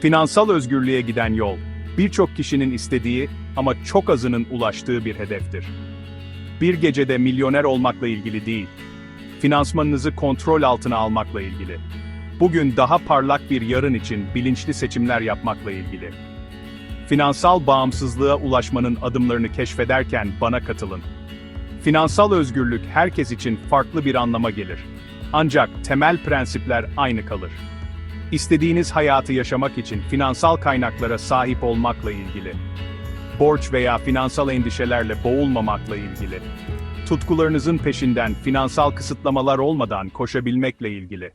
Finansal özgürlüğe giden yol, birçok kişinin istediği ama çok azının ulaştığı bir hedeftir. Bir gecede milyoner olmakla ilgili değil, finansmanınızı kontrol altına almakla ilgili. Bugün daha parlak bir yarın için bilinçli seçimler yapmakla ilgili. Finansal bağımsızlığa ulaşmanın adımlarını keşfederken bana katılın. Finansal özgürlük herkes için farklı bir anlama gelir. Ancak temel prensipler aynı kalır. İstediğiniz hayatı yaşamak için finansal kaynaklara sahip olmakla ilgili. Borç veya finansal endişelerle boğulmamakla ilgili. Tutkularınızın peşinden finansal kısıtlamalar olmadan koşabilmekle ilgili.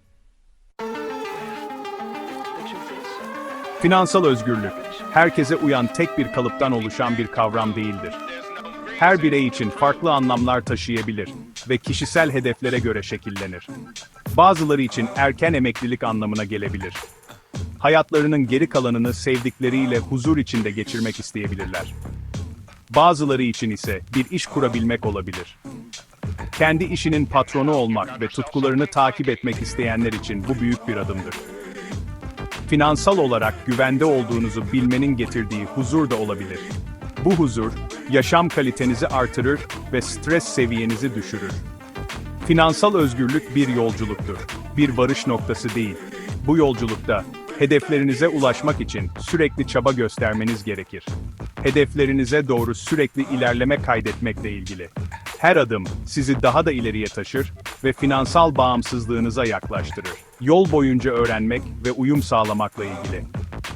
Finansal özgürlük, herkese uyan tek bir kalıptan oluşan bir kavram değildir. Her birey için farklı anlamlar taşıyabilir ve kişisel hedeflere göre şekillenir. Bazıları için erken emeklilik anlamına gelebilir. Hayatlarının geri kalanını sevdikleriyle huzur içinde geçirmek isteyebilirler. Bazıları için ise bir iş kurabilmek olabilir. Kendi işinin patronu olmak ve tutkularını takip etmek isteyenler için bu büyük bir adımdır. Finansal olarak güvende olduğunuzu bilmenin getirdiği huzur da olabilir. Bu huzur, yaşam kalitenizi artırır ve stres seviyenizi düşürür. Finansal özgürlük bir yolculuktur, bir varış noktası değil. Bu yolculukta, hedeflerinize ulaşmak için sürekli çaba göstermeniz gerekir. Hedeflerinize doğru sürekli ilerleme kaydetmekle ilgili. Her adım sizi daha da ileriye taşır ve finansal bağımsızlığınıza yaklaştırır. Yol boyunca öğrenmek ve uyum sağlamakla ilgili.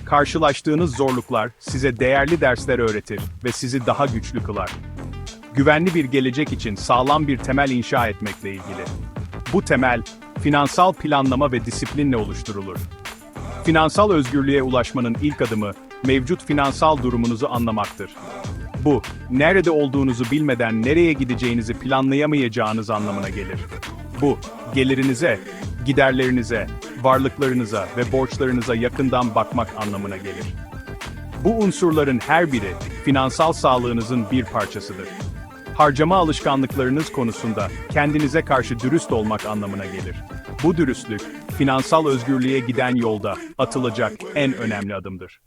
Karşılaştığınız zorluklar size değerli dersler öğretir ve sizi daha güçlü kılar. Güvenli bir gelecek için sağlam bir temel inşa etmekle ilgili. Bu temel, finansal planlama ve disiplinle oluşturulur. Finansal özgürlüğe ulaşmanın ilk adımı, mevcut finansal durumunuzu anlamaktır. Bu, nerede olduğunuzu bilmeden nereye gideceğinizi planlayamayacağınız anlamına gelir. Bu, gelirinize, giderlerinize, varlıklarınıza ve borçlarınıza yakından bakmak anlamına gelir. Bu unsurların her biri, finansal sağlığınızın bir parçasıdır. Harcama alışkanlıklarınız konusunda kendinize karşı dürüst olmak anlamına gelir. Bu dürüstlük, finansal özgürlüğe giden yolda atılacak en önemli adımdır.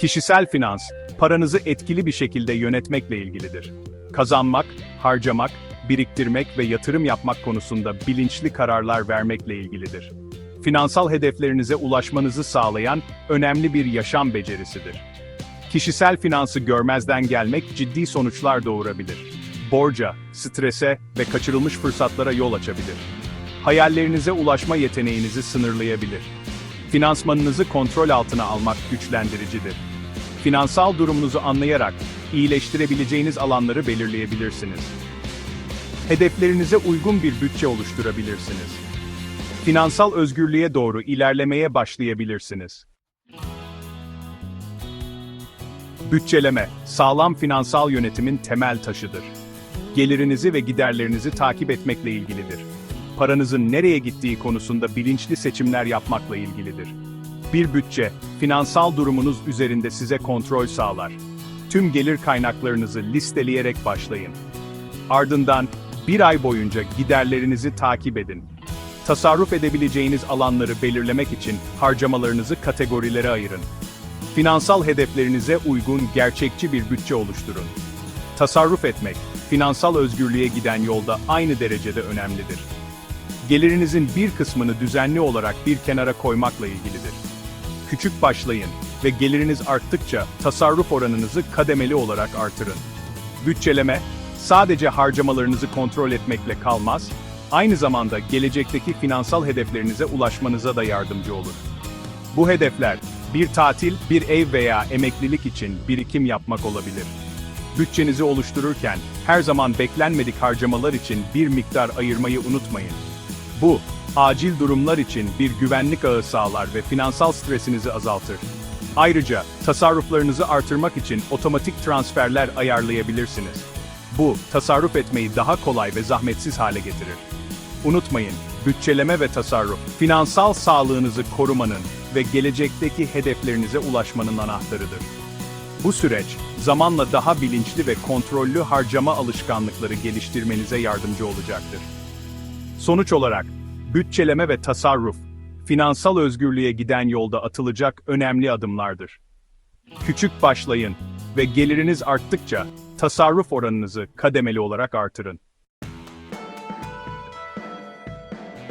Kişisel finans, paranızı etkili bir şekilde yönetmekle ilgilidir. Kazanmak, harcamak, biriktirmek ve yatırım yapmak konusunda bilinçli kararlar vermekle ilgilidir. Finansal hedeflerinize ulaşmanızı sağlayan önemli bir yaşam becerisidir. Kişisel finansı görmezden gelmek ciddi sonuçlar doğurabilir. Borca, strese ve kaçırılmış fırsatlara yol açabilir. Hayallerinize ulaşma yeteneğinizi sınırlayabilir. Finansmanınızı kontrol altına almak güçlendiricidir. Finansal durumunuzu anlayarak iyileştirebileceğiniz alanları belirleyebilirsiniz. Hedeflerinize uygun bir bütçe oluşturabilirsiniz. Finansal özgürlüğe doğru ilerlemeye başlayabilirsiniz. Bütçeleme, sağlam finansal yönetimin temel taşıdır. Gelirinizi ve giderlerinizi takip etmekle ilgilidir. Paranızın nereye gittiği konusunda bilinçli seçimler yapmakla ilgilidir. Bir bütçe, finansal durumunuz üzerinde size kontrol sağlar. Tüm gelir kaynaklarınızı listeleyerek başlayın. Ardından bir ay boyunca giderlerinizi takip edin. Tasarruf edebileceğiniz alanları belirlemek için harcamalarınızı kategorilere ayırın. Finansal hedeflerinize uygun gerçekçi bir bütçe oluşturun. Tasarruf etmek, finansal özgürlüğe giden yolda aynı derecede önemlidir. Gelirinizin bir kısmını düzenli olarak bir kenara koymakla ilgilidir. Küçük başlayın ve geliriniz arttıkça tasarruf oranınızı kademeli olarak artırın. Bütçeleme, sadece harcamalarınızı kontrol etmekle kalmaz, aynı zamanda gelecekteki finansal hedeflerinize ulaşmanıza da yardımcı olur. Bu hedefler, bir tatil, bir ev veya emeklilik için birikim yapmak olabilir. Bütçenizi oluştururken, her zaman beklenmedik harcamalar için bir miktar ayırmayı unutmayın. Bu, acil durumlar için bir güvenlik ağı sağlar ve finansal stresinizi azaltır. Ayrıca, tasarruflarınızı artırmak için otomatik transferler ayarlayabilirsiniz. Bu, tasarruf etmeyi daha kolay ve zahmetsiz hale getirir. Unutmayın, bütçeleme ve tasarruf, finansal sağlığınızı korumanın ve gelecekteki hedeflerinize ulaşmanın anahtarıdır. Bu süreç, zamanla daha bilinçli ve kontrollü harcama alışkanlıkları geliştirmenize yardımcı olacaktır. Sonuç olarak, bütçeleme ve tasarruf, finansal özgürlüğe giden yolda atılacak önemli adımlardır. Küçük başlayın ve geliriniz arttıkça tasarruf oranınızı kademeli olarak artırın.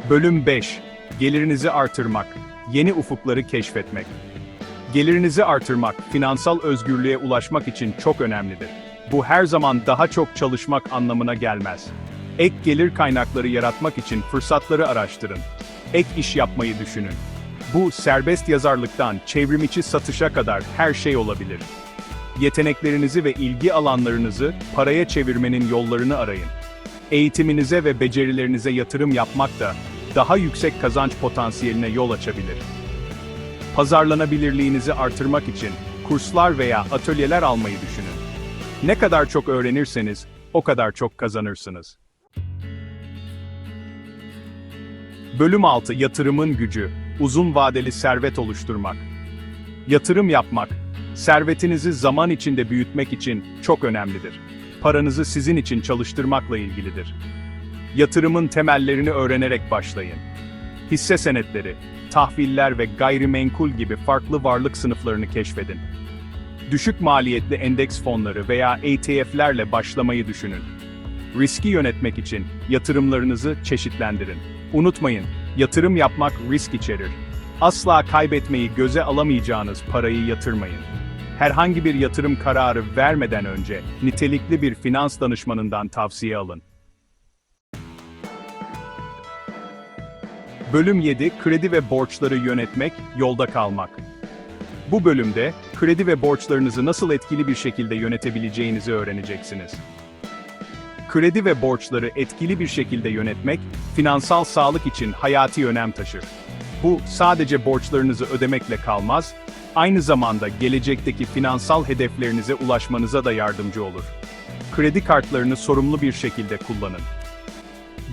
Bölüm 5. Gelirinizi artırmak, yeni ufukları keşfetmek. Gelirinizi artırmak, finansal özgürlüğe ulaşmak için çok önemlidir. Bu her zaman daha çok çalışmak anlamına gelmez. Ek gelir kaynakları yaratmak için fırsatları araştırın. Ek iş yapmayı düşünün. Bu serbest yazarlıktan çevrimiçi satışa kadar her şey olabilir. Yeteneklerinizi ve ilgi alanlarınızı paraya çevirmenin yollarını arayın. Eğitiminize ve becerilerinize yatırım yapmak da daha yüksek kazanç potansiyeline yol açabilir. Pazarlanabilirliğinizi artırmak için kurslar veya atölyeler almayı düşünün. Ne kadar çok öğrenirseniz o kadar çok kazanırsınız. Bölüm 6 Yatırımın gücü, uzun vadeli servet oluşturmak. Yatırım yapmak, servetinizi zaman içinde büyütmek için çok önemlidir. Paranızı sizin için çalıştırmakla ilgilidir. Yatırımın temellerini öğrenerek başlayın. Hisse senetleri, tahviller ve gayrimenkul gibi farklı varlık sınıflarını keşfedin. Düşük maliyetli endeks fonları veya ETF'lerle başlamayı düşünün. Riski yönetmek için yatırımlarınızı çeşitlendirin. Unutmayın, yatırım yapmak risk içerir. Asla kaybetmeyi göze alamayacağınız parayı yatırmayın. Herhangi bir yatırım kararı vermeden önce nitelikli bir finans danışmanından tavsiye alın. Bölüm 7 Kredi ve borçları yönetmek, yolda kalmak. Bu bölümde kredi ve borçlarınızı nasıl etkili bir şekilde yönetebileceğinizi öğreneceksiniz. Kredi ve borçları etkili bir şekilde yönetmek, finansal sağlık için hayati önem taşır. Bu sadece borçlarınızı ödemekle kalmaz, aynı zamanda gelecekteki finansal hedeflerinize ulaşmanıza da yardımcı olur. Kredi kartlarını sorumlu bir şekilde kullanın.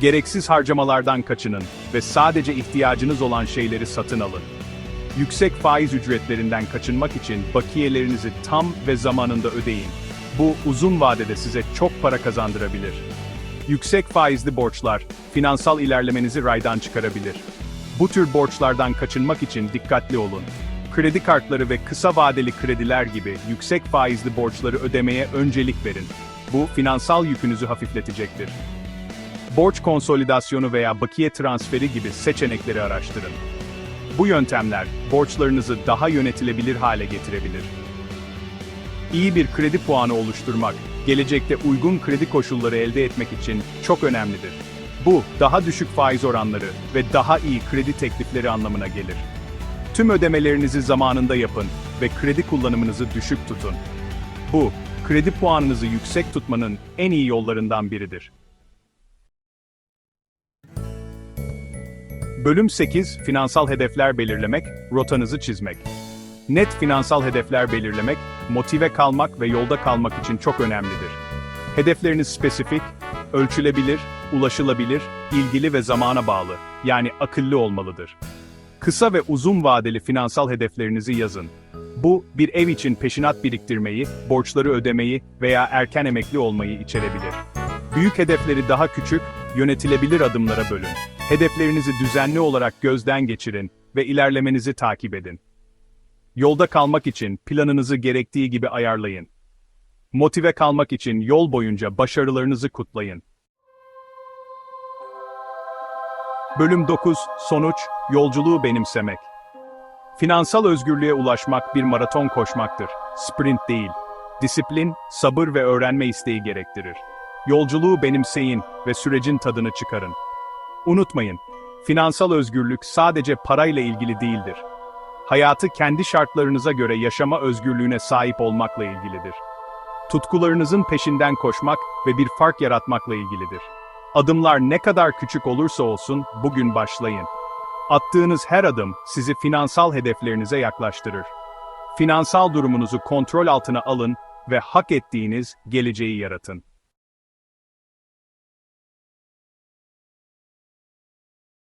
Gereksiz harcamalardan kaçının ve sadece ihtiyacınız olan şeyleri satın alın. Yüksek faiz ücretlerinden kaçınmak için bakiyelerinizi tam ve zamanında ödeyin. Bu uzun vadede size çok para kazandırabilir. Yüksek faizli borçlar finansal ilerlemenizi raydan çıkarabilir. Bu tür borçlardan kaçınmak için dikkatli olun. Kredi kartları ve kısa vadeli krediler gibi yüksek faizli borçları ödemeye öncelik verin. Bu finansal yükünüzü hafifletecektir. Borç konsolidasyonu veya bakiye transferi gibi seçenekleri araştırın. Bu yöntemler borçlarınızı daha yönetilebilir hale getirebilir. İyi bir kredi puanı oluşturmak, gelecekte uygun kredi koşulları elde etmek için çok önemlidir. Bu, daha düşük faiz oranları ve daha iyi kredi teklifleri anlamına gelir. Tüm ödemelerinizi zamanında yapın ve kredi kullanımınızı düşük tutun. Bu, kredi puanınızı yüksek tutmanın en iyi yollarından biridir. Bölüm 8 Finansal hedefler belirlemek, rotanızı çizmek. Net finansal hedefler belirlemek, motive kalmak ve yolda kalmak için çok önemlidir. Hedefleriniz spesifik, ölçülebilir, ulaşılabilir, ilgili ve zamana bağlı, yani akıllı olmalıdır. Kısa ve uzun vadeli finansal hedeflerinizi yazın. Bu, bir ev için peşinat biriktirmeyi, borçları ödemeyi veya erken emekli olmayı içerebilir. Büyük hedefleri daha küçük, yönetilebilir adımlara bölün. Hedeflerinizi düzenli olarak gözden geçirin ve ilerlemenizi takip edin. Yolda kalmak için planınızı gerektiği gibi ayarlayın. Motive kalmak için yol boyunca başarılarınızı kutlayın. Bölüm 9 Sonuç Yolculuğu benimsemek. Finansal özgürlüğe ulaşmak bir maraton koşmaktır, sprint değil. Disiplin, sabır ve öğrenme isteği gerektirir. Yolculuğu benimseyin ve sürecin tadını çıkarın. Unutmayın, finansal özgürlük sadece parayla ilgili değildir. Hayatı kendi şartlarınıza göre yaşama özgürlüğüne sahip olmakla ilgilidir. Tutkularınızın peşinden koşmak ve bir fark yaratmakla ilgilidir. Adımlar ne kadar küçük olursa olsun bugün başlayın. Attığınız her adım sizi finansal hedeflerinize yaklaştırır. Finansal durumunuzu kontrol altına alın ve hak ettiğiniz geleceği yaratın.